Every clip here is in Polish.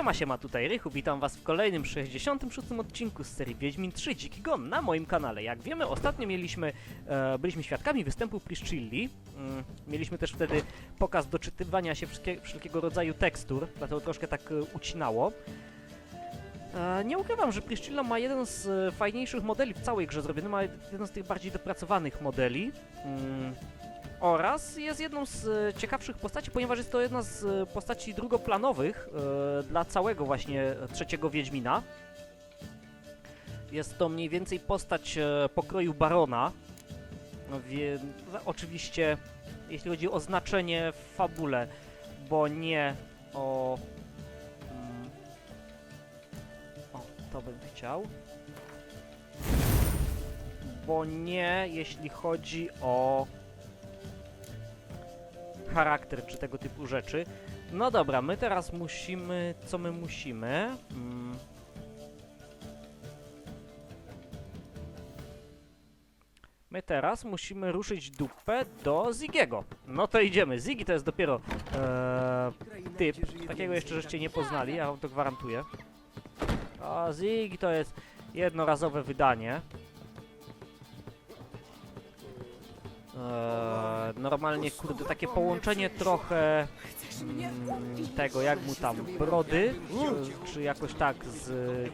Siema, siema, tutaj Rychu, witam was w kolejnym 66 odcinku z serii Wiedźmin 3 Dziki Gon na moim kanale. Jak wiemy, ostatnio mieliśmy, e, byliśmy świadkami występu Priscilli. Mm, mieliśmy też wtedy pokaz doczytywania się wszelkiego rodzaju tekstur, dlatego troszkę tak e, ucinało. E, nie ukrywam, że Priscilla ma jeden z e, fajniejszych modeli w całej grze zrobiony, ma jeden z tych bardziej dopracowanych modeli. Mm, oraz jest jedną z e, ciekawszych postaci, ponieważ jest to jedna z e, postaci drugoplanowych e, dla całego właśnie trzeciego Wiedźmina. Jest to mniej więcej postać pokroju Barona. No, wie, za- oczywiście, jeśli chodzi o znaczenie w fabule, bo nie o... Mm, o, to bym chciał. Bo nie, jeśli chodzi o charakter czy tego typu rzeczy. No dobra, my teraz musimy. Co my musimy? Mm. My teraz musimy ruszyć dupę do Zigiego. No to idziemy. Zigi to jest dopiero e, typ. Takiego jeszcze żeście nie poznali, ja wam to gwarantuję. A Zigi to jest jednorazowe wydanie. Eee, normalnie, kurde, takie połączenie trochę mm, tego, jak mu tam, Brody, czy, czy jakoś tak z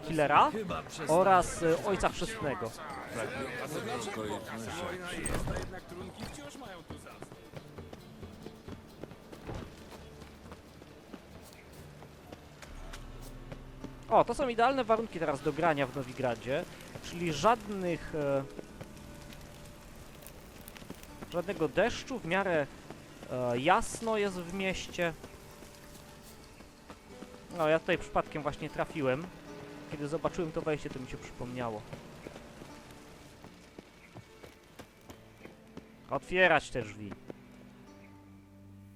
Killera oraz e, Ojca Chrzestnego. O, to są idealne warunki teraz do grania w Nowigradzie, czyli żadnych... E, żadnego deszczu, w miarę e, jasno jest w mieście. No, ja tutaj przypadkiem właśnie trafiłem. Kiedy zobaczyłem to wejście, to mi się przypomniało. Otwierać te drzwi.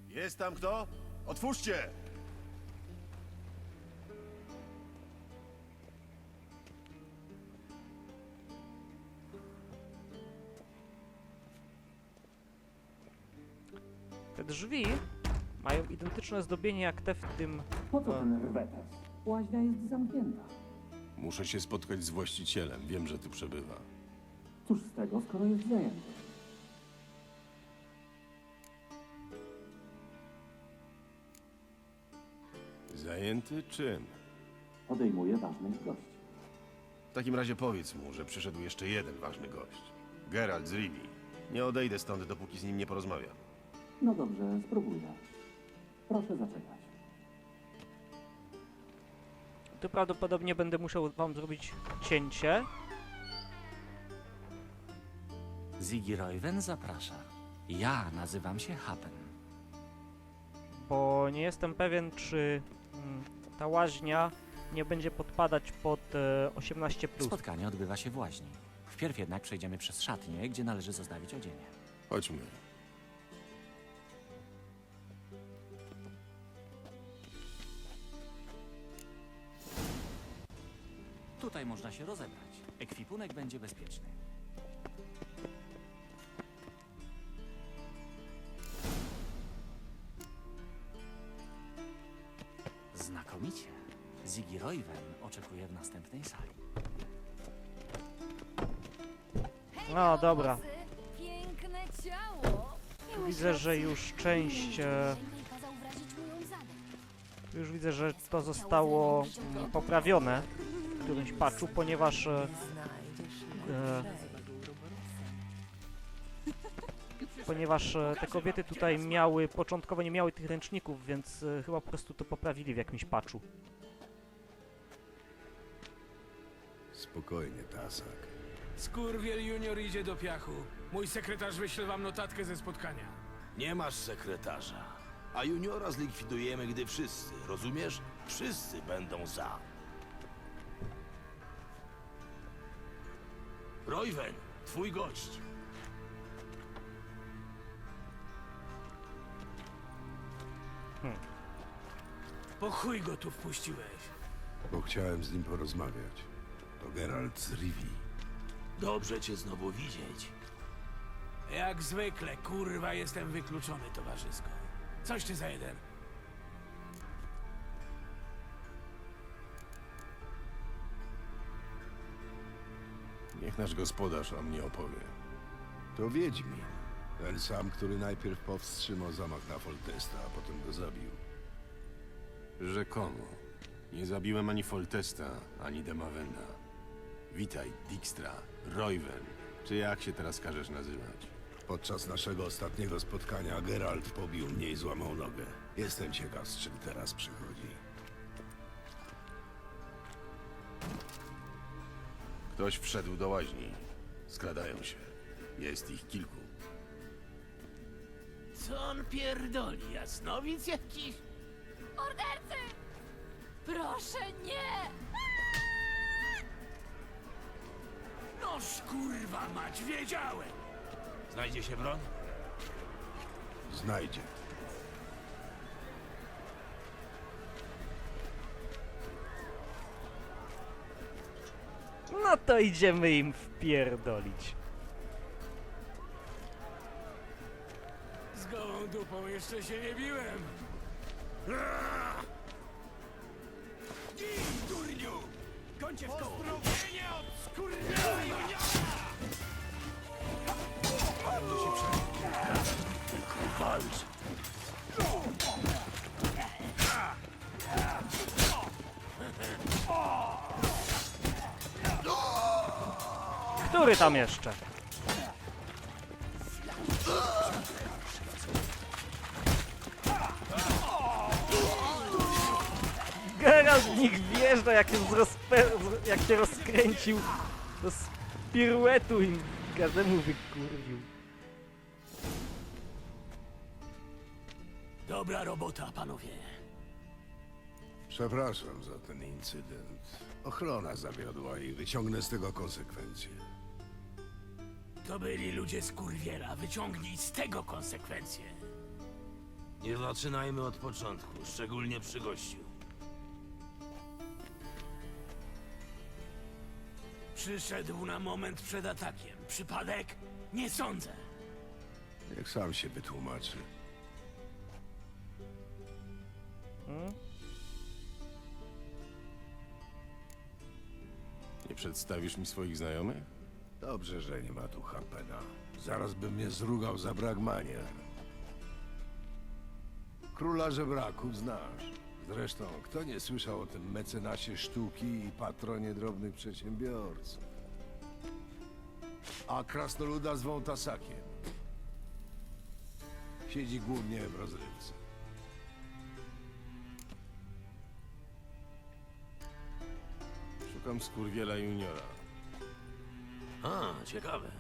Jest tam kto? Otwórzcie! Drzwi mają identyczne zdobienie jak te w tym... Po co ten rwetes? Łaźnia jest zamknięta. Muszę się spotkać z właścicielem. Wiem, że tu przebywa. Cóż z tego, skoro jest zajęty? Zajęty czym? Odejmuje ważnych gości. W takim razie powiedz mu, że przyszedł jeszcze jeden ważny gość. Geralt z Rivi. Nie odejdę stąd, dopóki z nim nie porozmawiam. No dobrze, spróbuję. Proszę zaczekać. Tu prawdopodobnie będę musiał wam zrobić cięcie. Ziggy Royven zaprasza. Ja nazywam się Hapen. bo nie jestem pewien, czy mm, ta łaźnia nie będzie podpadać pod e, 18. Spotkanie odbywa się w łaźni. Wpierw jednak przejdziemy przez szatnię, gdzie należy zostawić odzienie. Chodźmy. Tutaj można się rozebrać. Ekwipunek będzie bezpieczny. Znakomicie. Ziggy Royven oczekuje w następnej sali. No dobra, Piękne ciało. widzę, że już część, e, już widzę, że to zostało mm, poprawione którymś patchu, ponieważ e, e, ponieważ e, te kobiety tutaj miały, początkowo nie miały tych ręczników, więc e, chyba po prostu to poprawili w jakimś patchu. Spokojnie, Tasak. Skurwiel junior idzie do piachu. Mój sekretarz wyśle wam notatkę ze spotkania. Nie masz sekretarza. A juniora zlikwidujemy, gdy wszyscy, rozumiesz? Wszyscy będą za. Royven, twój gość. Po chuj go tu wpuściłeś. Bo chciałem z nim porozmawiać. To Geralt z Rivi. Dobrze cię znowu widzieć. Jak zwykle, kurwa, jestem wykluczony towarzysko. Coś ty za jeden. Niech nasz gospodarz o mnie opowie. To Wiedźmin. Ten sam, który najpierw powstrzymał zamach na Foltesta, a potem go zabił. Rzekomo. Nie zabiłem ani Foltesta, ani Demawenda. Witaj, Dijkstra, Royven, czy jak się teraz każesz nazywać? Podczas naszego ostatniego spotkania Geralt pobił mnie i złamał nogę. Jestem ciekaw, z czym teraz przychodzi. Ktoś wszedł do łaźni. Skradają się. Jest ich kilku. Co on pierdoli? Jasnowic jakiś? Mordercy! Proszę, nie! Noż kurwa mać, wiedziałem! Znajdzie się broń? Znajdzie. No to idziemy im wpierdolić. Z gołą dupą jeszcze się nie biłem. Gin, durniu! Końcie w koło! Pozdrowienie od skurwiela juniora! Walcz! Który tam jeszcze? Geralt nich wjeżdża, jak się, jak się rozkręcił. To z piruetu i każdemu wykurwił. Dobra robota, panowie. Przepraszam za ten incydent. Ochrona zawiodła i wyciągnę z tego konsekwencje. To byli ludzie z kurwiela. Wyciągnij z tego konsekwencje. Nie zaczynajmy od początku, szczególnie przy gościu. Przyszedł na moment przed atakiem. Przypadek? Nie sądzę. Niech sam się wytłumaczy. Nie przedstawisz mi swoich znajomych? Dobrze, że nie ma tu Harpena. Zaraz by mnie zrugał za brak manier. Króla żebraków znasz. Zresztą, kto nie słyszał o tym mecenasie sztuki i patronie drobnych przedsiębiorców? A krasnoluda zwą Tasakiem. Siedzi głównie w rozrywce. Szukam skurwiela juniora. A, ciekawe.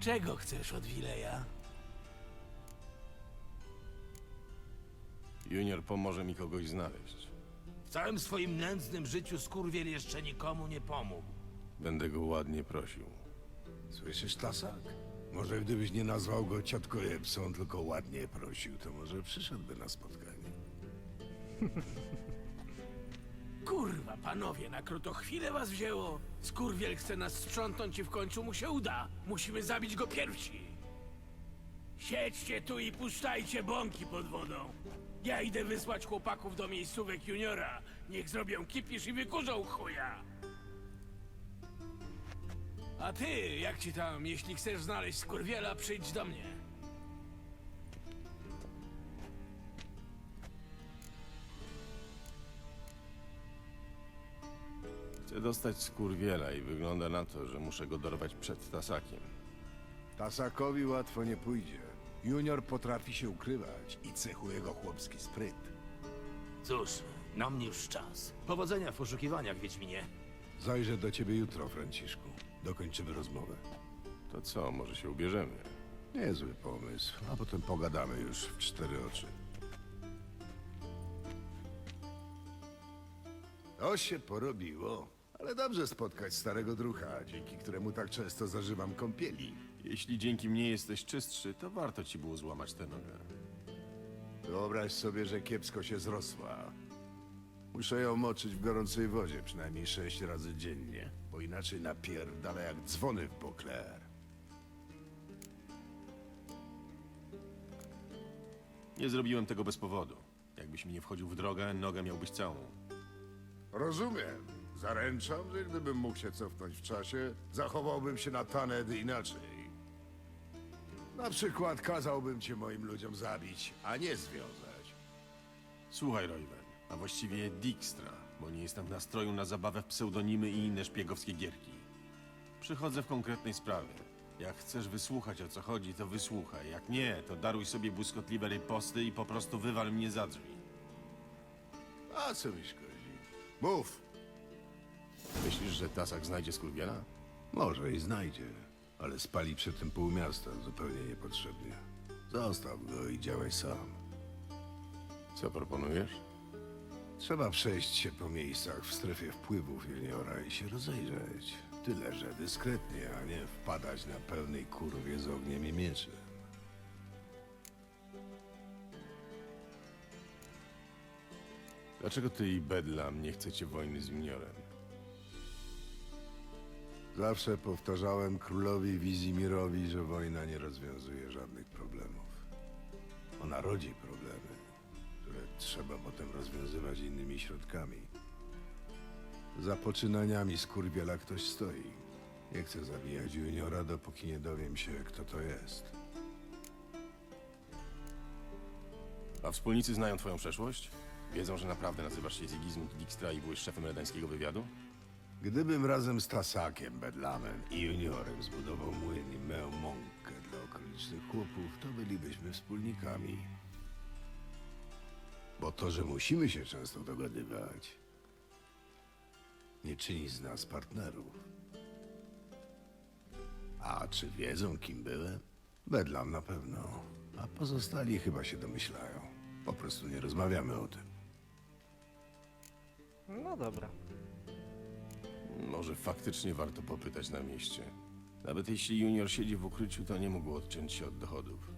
Czego chcesz od Wileja? Junior pomoże mi kogoś znaleźć. W całym swoim nędznym życiu skurwiel jeszcze nikomu nie pomógł. Będę go ładnie prosił. Słyszysz, Tasak? Może gdybyś nie nazwał go ciotko Jepsą, tylko ładnie prosił, to może przyszedłby na spotkanie. Kurwa, panowie, na krótko chwilę was wzięło. Skurwiel chce nas sprzątnąć i w końcu mu się uda. Musimy zabić go pierwsi. Siedźcie tu i puszczajcie bąki pod wodą. Ja idę wysłać chłopaków do miejscówek juniora. Niech zrobią kipisz i wykurzą chuja. A ty, jak ci tam, jeśli chcesz znaleźć skurwiela, przyjdź do mnie. Chcę dostać skurwiela i wygląda na to, że muszę go dorwać przed tasakiem. Tasakowi łatwo nie pójdzie. Junior potrafi się ukrywać i cechuje go chłopski spryt. Cóż, nam już czas. Powodzenia w poszukiwaniach, Wiedźminie. Zajrzę do ciebie jutro, Franciszku. Dokończymy rozmowę. To co, może się ubierzemy? Niezły pomysł, a potem pogadamy już w cztery oczy. To się porobiło. Ale dobrze spotkać starego drucha, dzięki któremu tak często zażywam kąpieli. Jeśli dzięki mnie jesteś czystszy, to warto ci było złamać tę nogę. Wyobraź sobie, że kiepsko się zrosła. Muszę ją moczyć w gorącej wodzie przynajmniej sześć razy dziennie, bo inaczej napierdala jak dzwony w Bokler. Nie zrobiłem tego bez powodu. Jakbyś mi nie wchodził w drogę, nogę miałbyś całą. Rozumiem. Zaręczam, że gdybym mógł się cofnąć w czasie, zachowałbym się na Taned inaczej. Na przykład kazałbym cię moim ludziom zabić, a nie związać. Słuchaj, Royven, a właściwie Dijkstra, bo nie jestem w nastroju na zabawę w pseudonimy i inne szpiegowskie gierki. Przychodzę w konkretnej sprawie. Jak chcesz wysłuchać o co chodzi, to wysłuchaj. Jak nie, to daruj sobie błyskotliwe riposty i po prostu wywal mnie za drzwi. A co mi szkodzi? Mów! Myślisz, że Tasak znajdzie Skurwiela? Może i znajdzie, ale spali przy tym pół miasta zupełnie niepotrzebnie. Zostaw go i działaj sam. Co proponujesz? Trzeba przejść się po miejscach w strefie wpływów juniora i się rozejrzeć. Tyle, że dyskretnie, a nie wpadać na pełnej kurwie z ogniem i mieczem. Dlaczego ty i Bedlam nie chcecie wojny z Juniorem? Zawsze powtarzałem królowi Wizimirowi, że wojna nie rozwiązuje żadnych problemów. Ona rodzi problemy, które trzeba potem rozwiązywać innymi środkami. Za poczynaniami skurwiela ktoś stoi. Nie chcę zabijać juniora, dopóki nie dowiem się, kto to jest. A wspólnicy znają twoją przeszłość? Wiedzą, że naprawdę nazywasz się Sigismund Dijkstra i byłeś szefem redańskiego wywiadu? Gdybym razem z Tasakiem, Bedlamem i Juniorem zbudował młyn i miał mąkę dla okolicznych chłopów, to bylibyśmy wspólnikami. Bo to, że musimy się często dogadywać, nie czyni z nas partnerów. A czy wiedzą, kim byłem? Bedlam na pewno, a pozostali chyba się domyślają. Po prostu nie rozmawiamy o tym. No dobra. Może faktycznie warto popytać na mieście. Nawet jeśli Junior siedzi w ukryciu, to nie mógł odciąć się od dochodów.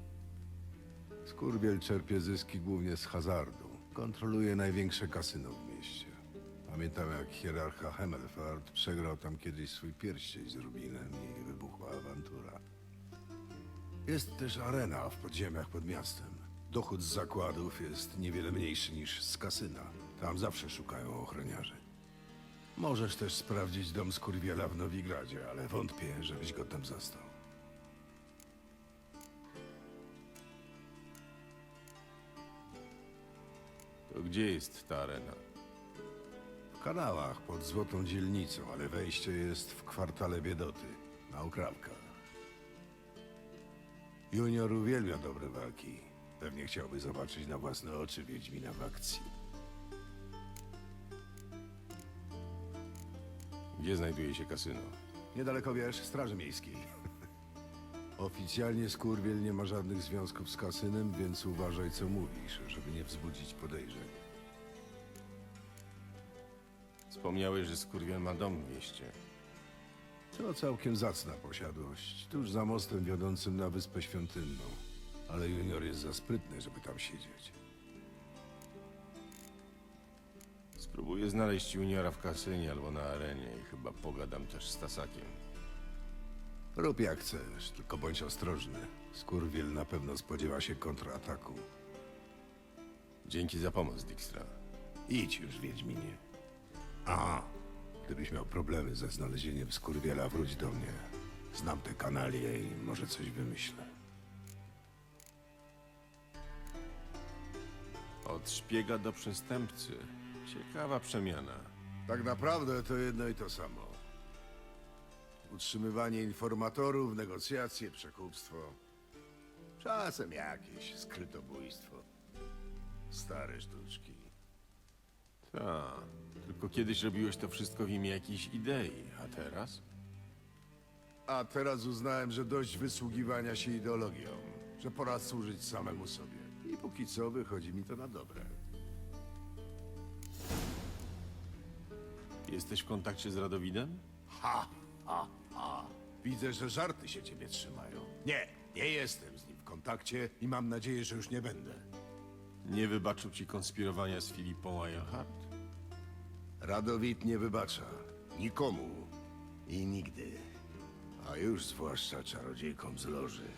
Skurwiel czerpie zyski głównie z hazardu. Kontroluje największe kasyno w mieście. Pamiętam, jak hierarcha Hemelfart przegrał tam kiedyś swój pierścień z Rubinem i wybuchła awantura. Jest też arena w podziemiach pod miastem. Dochód z zakładów jest niewiele mniejszy niż z kasyna. Tam zawsze szukają ochroniarzy. Możesz też sprawdzić dom Skurwiela w Nowigradzie, ale wątpię, żebyś go tam zastał. To gdzie jest ta arena? W kanałach pod Złotą Dzielnicą, ale wejście jest w kwartale Biedoty, na Ukrawkach. Junior uwielbia dobre walki. Pewnie chciałby zobaczyć na własne oczy Wiedźmina w akcji. Gdzie znajduje się kasyno? Niedaleko wiesz, Straży Miejskiej. Oficjalnie Skurwiel nie ma żadnych związków z kasynem, więc uważaj co mówisz, żeby nie wzbudzić podejrzeń. Wspomniałeś, że Skurwiel ma dom w mieście. To całkiem zacna posiadłość, tuż za mostem wiodącym na Wyspę Świątynną. Ale Junior jest za sprytny, żeby tam siedzieć. Spróbuję znaleźć Juniora w kasynie albo na arenie i chyba pogadam też z Tasakiem. Rób jak chcesz, tylko bądź ostrożny. Skurwiel na pewno spodziewa się kontrataku. Dzięki za pomoc, Dijkstra. Idź już, Wiedźminie. A, gdybyś miał problemy ze znalezieniem Skurwiela, wróć do mnie. Znam te kanalie i może coś wymyślę. Od szpiega do przestępcy. Ciekawa przemiana. Tak naprawdę to jedno i to samo. Utrzymywanie informatorów, negocjacje, przekupstwo. Czasem jakieś skrytobójstwo. Stare sztuczki. Ta, tylko kiedyś robiłeś to wszystko w imię jakiejś idei, a teraz? A teraz uznałem, że dość wysługiwania się ideologią, że pora służyć samemu sobie. I póki co wychodzi mi to na dobre. Jesteś w kontakcie z Radowidem? Ha, ha, ha. Widzę, że żarty się ciebie trzymają. Nie, nie jestem z nim w kontakcie i mam nadzieję, że już nie będę. Nie wybaczył ci konspirowania z Filipą Eilhart? Radowit nie wybacza. Nikomu. I nigdy. A już zwłaszcza czarodziejkom z loży.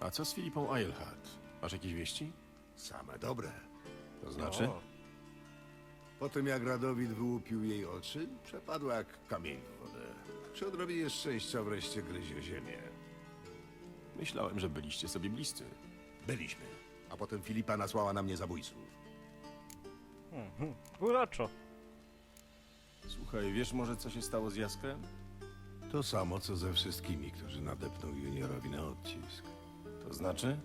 A co z Filipą Eilhart? Masz jakieś wieści? Same dobre. To znaczy? O. Po tym jak Radowid wyłupił jej oczy, przepadła jak kamień w wodę. Przy odrobinie szczęścia wreszcie gryzie ziemię. Myślałem, że byliście sobie bliscy. Byliśmy. A potem Filipa nasłała na mnie zabójców. Uroczo. Słuchaj, wiesz może co się stało z Jaskrem? To samo, co ze wszystkimi, którzy nadepną juniorowi na odcisk. To znaczy?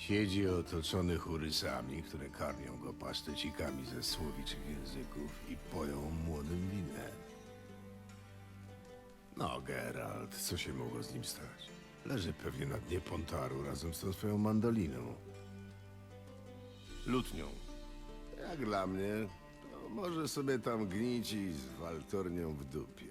Siedzi otoczony churysami, które karmią go pasztecikami ze słowiczych języków i poją młodym winem. No, Geralt, co się mogło z nim stać? Leży pewnie na dnie Pontaru razem z tą swoją mandoliną. Lutnią. Jak dla mnie, to może sobie tam gnić i z waltornią w dupie.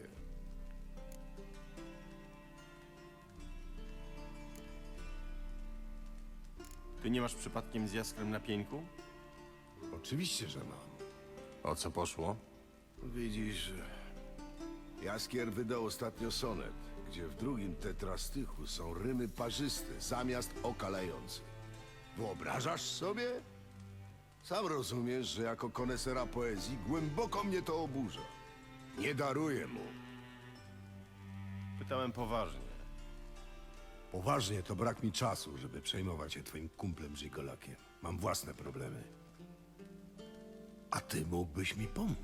Ty nie masz przypadkiem z Jaskrem na pieńku? Oczywiście, że mam. O co poszło? Widzisz, Jaskier wydał ostatnio sonet, gdzie w drugim tetrastychu są rymy parzyste zamiast okalające. Wyobrażasz sobie? Sam rozumiesz, że jako konesera poezji głęboko mnie to oburza. Nie daruję mu. Pytałem poważnie. Poważnie to brak mi czasu, żeby przejmować się twoim kumplem Żigolakiem. Mam własne problemy. A ty mógłbyś mi pomóc.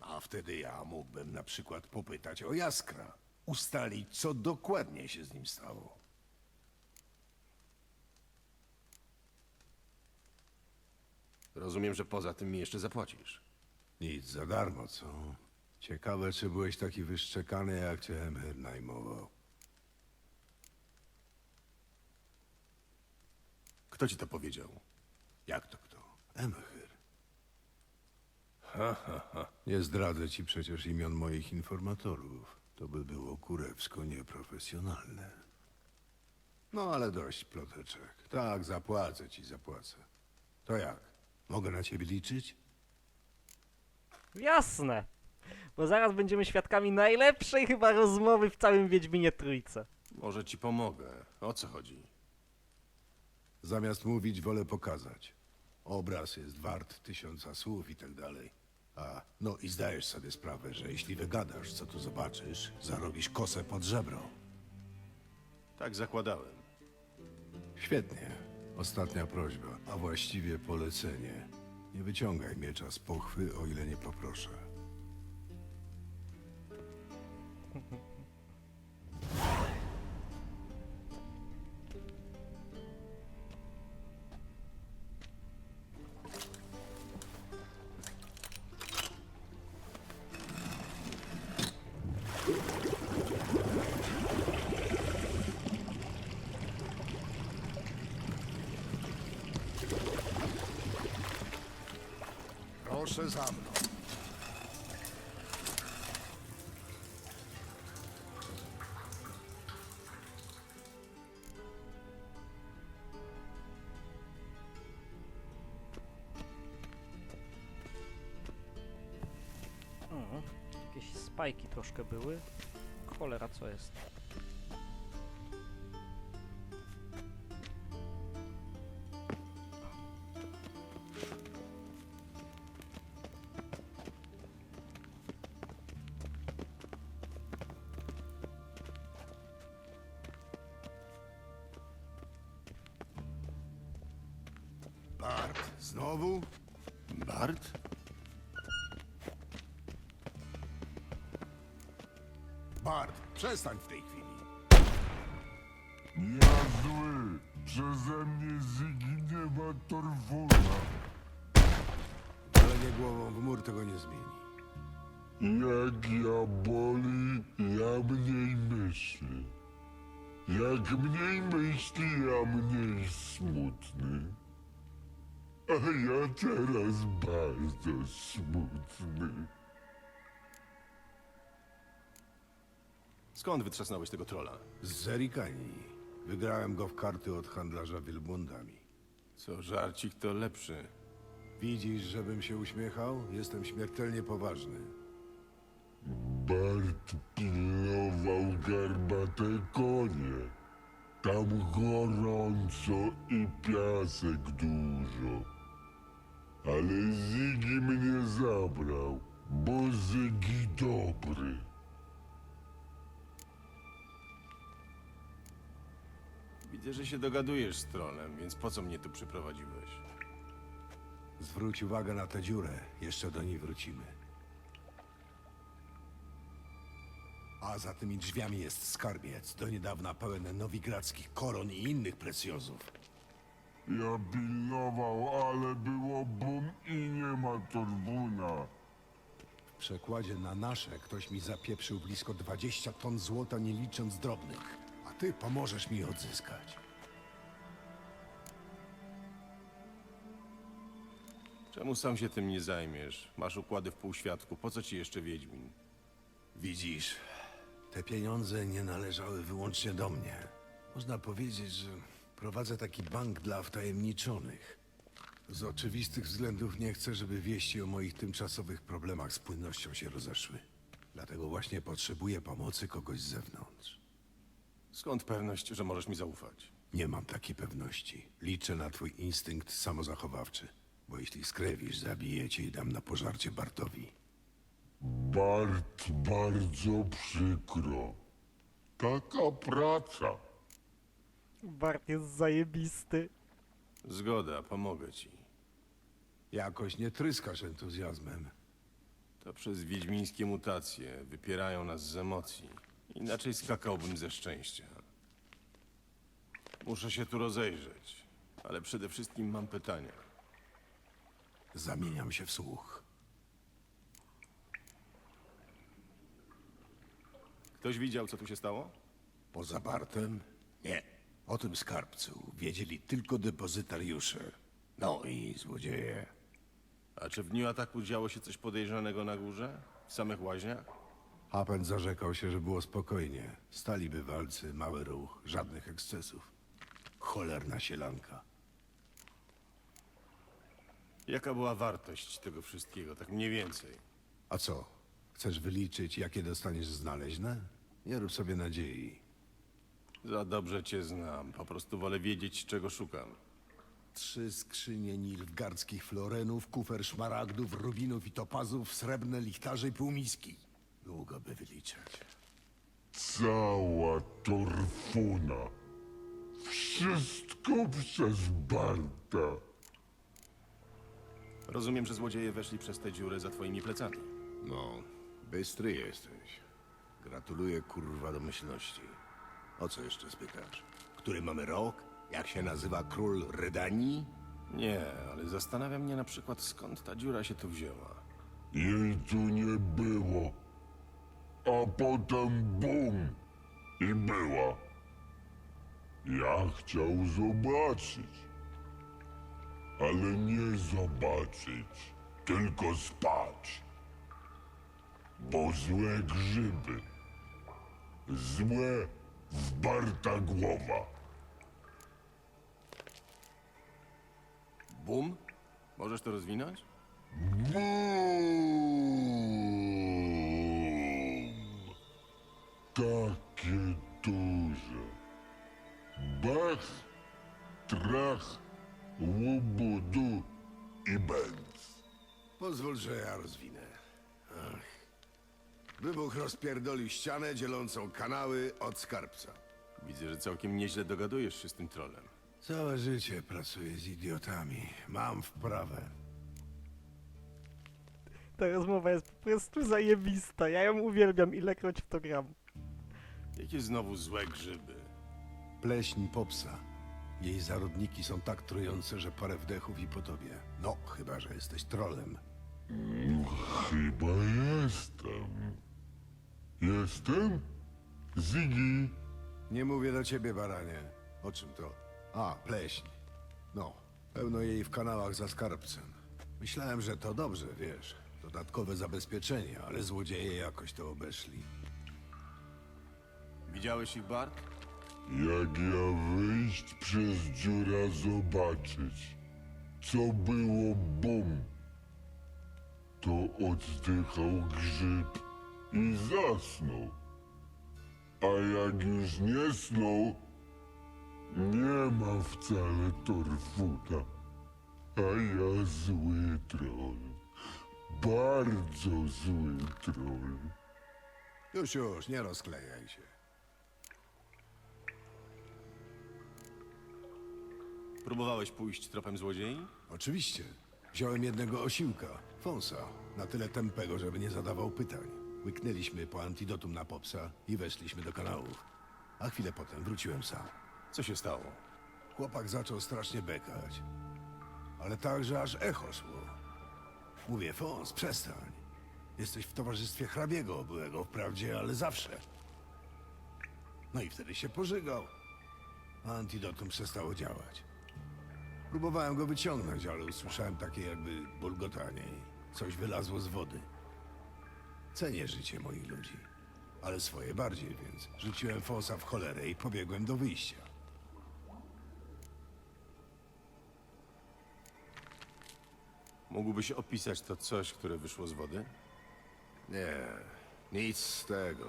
A wtedy ja mógłbym na przykład popytać o Jaskra. Ustalić, co dokładnie się z nim stało. Rozumiem, że poza tym mi jeszcze zapłacisz. Nic za darmo, co? Ciekawe, czy byłeś taki wyszczekany, jak cię Emhyr najmował. Kto ci to powiedział? Jak to kto? Emhyr. Ha, ha, ha. Nie zdradzę ci przecież imion moich informatorów. To by było kurewsko nieprofesjonalne. No ale dość ploteczek. Tak, zapłacę ci, zapłacę. To jak? Mogę na ciebie liczyć? Jasne. Bo zaraz będziemy świadkami najlepszej chyba rozmowy w całym Wiedźminie Trójce. Może ci pomogę. O co chodzi? Zamiast mówić, wolę pokazać. Obraz jest wart tysiąca słów i tak dalej. A, no i zdajesz sobie sprawę, że jeśli wygadasz, co tu zobaczysz, zarobisz kosę pod żebro. Tak zakładałem. Świetnie. Ostatnia prośba, a właściwie polecenie. Nie wyciągaj miecza z pochwy, o ile nie poproszę. Proszę za mną. Jakieś spajki troszkę były. Cholera, co jest? Znowu? Bart? Bart, przestań w tej chwili. Ja zły, przeze mnie zginie ma Torfuna. Ale nie głową w mur tego nie zmieni. Jak ja boli, ja mniej myśli. Jak mniej myśli, ja mniej smutny. A ja teraz bardzo smutny. Skąd wytrzasnąłeś tego trola? Z Zerikani. Wygrałem go w karty od handlarza wielbłądami. Co, żarcik to lepszy. Widzisz, żebym się uśmiechał? Jestem śmiertelnie poważny. Bart pilnował garbate konie. Tam gorąco i piasek dużo. Ale Ziggy mnie zabrał, bo Ziggy dobry. Widzę, że się dogadujesz z trolem, więc po co mnie tu przyprowadziłeś? Zwróć uwagę na tę dziurę. Jeszcze do niej wrócimy. A za tymi drzwiami jest skarbiec, do niedawna pełen nowigradzkich koron i innych precjozów. Ja pilnował, ale było bum i nie ma Torwuna. W przekładzie na nasze ktoś mi zapieprzył blisko 20 ton złota, nie licząc drobnych. A ty pomożesz mi odzyskać. Czemu sam się tym nie zajmiesz? Masz układy w półświadku, po co ci jeszcze Wiedźmin? Widzisz, te pieniądze nie należały wyłącznie do mnie. Można powiedzieć, że prowadzę taki bank dla wtajemniczonych. Z oczywistych względów nie chcę, żeby wieści o moich tymczasowych problemach z płynnością się rozeszły. Dlatego właśnie potrzebuję pomocy kogoś z zewnątrz. Skąd pewność, że możesz mi zaufać? Nie mam takiej pewności. Liczę na twój instynkt samozachowawczy. Bo jeśli skrewisz, zabiję cię i dam na pożarcie Bartowi. Bart, bardzo przykro. Taka praca. Bart jest zajebisty. Zgoda, pomogę ci. Jakoś nie tryskasz entuzjazmem. To przez wiedźmińskie mutacje wypierają nas z emocji. Inaczej skakałbym ze szczęścia. Muszę się tu rozejrzeć, ale przede wszystkim mam pytania. Zamieniam się w słuch. Ktoś widział, co tu się stało? Poza Bartem? Nie. O tym skarbcu wiedzieli tylko depozytariusze. No i złodzieje. A czy w dniu ataku działo się coś podejrzanego na górze? W samych łaźniach? Hapen zarzekał się, że było spokojnie. Stali bywalcy, mały ruch, żadnych ekscesów. Cholerna sielanka. Jaka była wartość tego wszystkiego, tak mniej więcej? A co? Chcesz wyliczyć, jakie dostaniesz znaleźne? Nie rób sobie nadziei. Za dobrze cię znam, po prostu wolę wiedzieć, czego szukam. Trzy skrzynie nilfgardzkich florenów, kufer szmaragdów, rubinów i topazów, srebrne lichtarze i półmiski. Długo by wyliczać. Cała Torfuna. Wszystko przez Barta. Rozumiem, że złodzieje weszli przez tę dziurę za twoimi plecami. No, bystry jesteś. Gratuluję kurwa domyślności. O co jeszcze spytasz? Który mamy rok? Jak się nazywa król Redanii? Nie, ale zastanawia mnie na przykład, skąd ta dziura się tu wzięła. Jej tu nie było. A potem bum! I była. Ja chciał zobaczyć. Ale nie zobaczyć, tylko spać. Bo złe grzyby. Złe w Barta głowa. Bum? Możesz to rozwinąć? Bum! Takie duże. Bach, trach, łubudu i bęc. Pozwól, że ja rozwinę. Wybuch rozpierdolił ścianę dzielącą kanały od skarbca. Widzę, że całkiem nieźle dogadujesz się z tym trolem. Całe życie pracuję z idiotami. Mam wprawę. Ta rozmowa jest po prostu zajebista. Ja ją uwielbiam, ilekroć w to gram. Jakie znowu złe grzyby? Pleśń popsa. Jej zarodniki są tak trujące, że parę wdechów i po tobie. No, chyba, że jesteś trolem. Chyba jestem. Jestem? Ziggy. Nie mówię do ciebie, baranie. O czym to? A, pleśń. No, pełno jej w kanałach za skarbcem. Myślałem, że to dobrze, wiesz. Dodatkowe zabezpieczenie, ale złodzieje jakoś to obeszli. Widziałeś ich, Bart? Jak ja wyjść przez dziura zobaczyć, co było bum, to oddychał grzyb i zasnął. A jak już nie snął, nie ma wcale torfuta. A ja zły troll. Bardzo zły troll. Już, już, nie rozklejaj się. Próbowałeś pójść tropem złodziei? Oczywiście. Wziąłem jednego osiłka, Fonsa, na tyle tępego, żeby nie zadawał pytań. Łyknęliśmy po antidotum na popsa i weszliśmy do kanałów. A chwilę potem wróciłem sam. Co się stało? Chłopak zaczął strasznie bekać. Ale tak, że aż echo szło. Mówię, Fons, przestań. Jesteś w towarzystwie hrabiego, byłego wprawdzie, ale zawsze. No i wtedy się pożygał. Antidotum przestało działać. Próbowałem go wyciągnąć, ale usłyszałem takie jakby bulgotanie i coś wylazło z wody. Cenię życie moich ludzi, ale swoje bardziej, więc rzuciłem Fonsa w cholerę i pobiegłem do wyjścia. Mógłbyś opisać to coś, które wyszło z wody? Nie, nic z tego.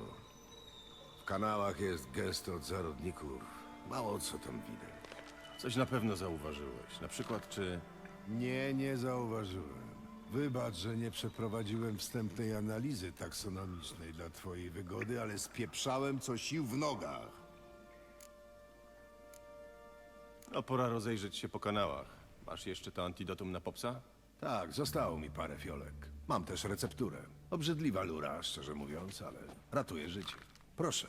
W kanałach jest gęsto od zarodników. Mało co tam widać. Coś na pewno zauważyłeś. Na przykład, czy Nie, nie zauważyłem. Wybacz, że nie przeprowadziłem wstępnej analizy taksonomicznej dla twojej wygody, ale spieprzałem co sił w nogach. No, pora rozejrzeć się po kanałach. Masz jeszcze to antidotum na popsa? Tak, zostało mi parę fiolek. Mam też recepturę. Obrzydliwa lura, szczerze mówiąc, ale ratuje życie. Proszę,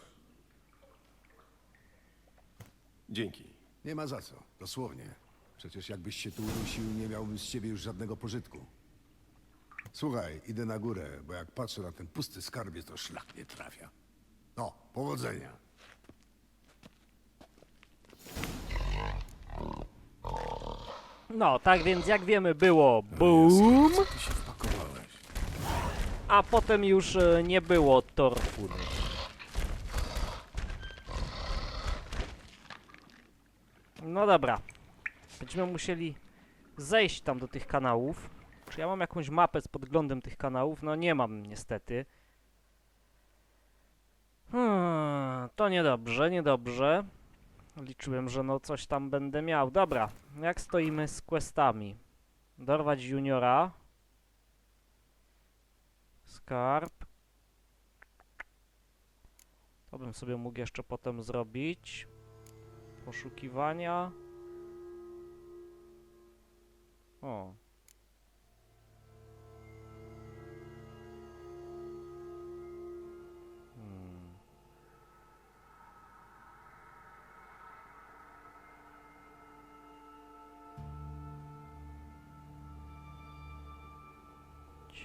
Dzięki. nie ma za co, dosłownie. Przecież jakbyś się tu udusił, nie miałbym z ciebie już żadnego pożytku. Słuchaj, idę na górę, bo jak patrzę na ten pusty skarbiec, to szlak nie trafia. No, powodzenia. No, tak więc jak wiemy było BOOM, Ty się wpakowałeś. a potem już e, nie było Torfuny. No dobra. Będziemy musieli zejść tam do tych kanałów. Czy ja mam jakąś mapę z podglądem tych kanałów? No nie mam niestety. Hmm, to niedobrze, niedobrze. Liczyłem, że no coś tam będę miał. Dobra, jak stoimy z questami? Dorwać juniora. Skarb. To bym sobie mógł jeszcze potem zrobić. Poszukiwania. O.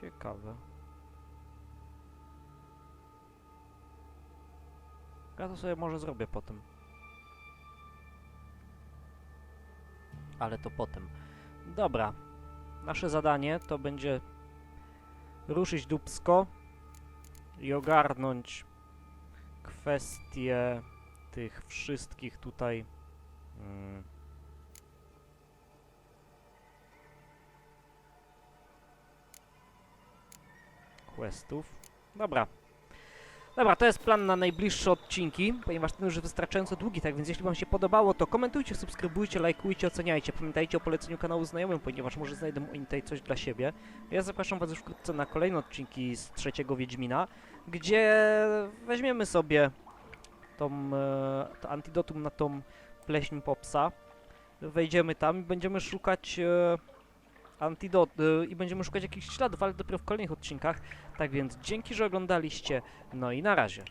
Ciekawe. Ja to sobie może zrobię potem. Ale to potem. Dobra. Nasze zadanie to będzie ruszyć dubsko i ogarnąć kwestie tych wszystkich tutaj mm, questów. Dobra. Dobra, to jest plan na najbliższe odcinki, ponieważ ten już jest wystarczająco długi, tak więc jeśli wam się podobało, to komentujcie, subskrybujcie, lajkujcie, oceniajcie. Pamiętajcie o poleceniu kanału znajomym, ponieważ może znajdą oni tutaj coś dla siebie. Ja zapraszam was już wkrótce na kolejne odcinki z trzeciego Wiedźmina, gdzie weźmiemy sobie tą, e, to antidotum na tą pleśń popsa. Wejdziemy tam i będziemy szukać e, antidot e, i będziemy szukać jakichś śladów, ale dopiero w kolejnych odcinkach. Tak więc dzięki, że oglądaliście. No i na razie.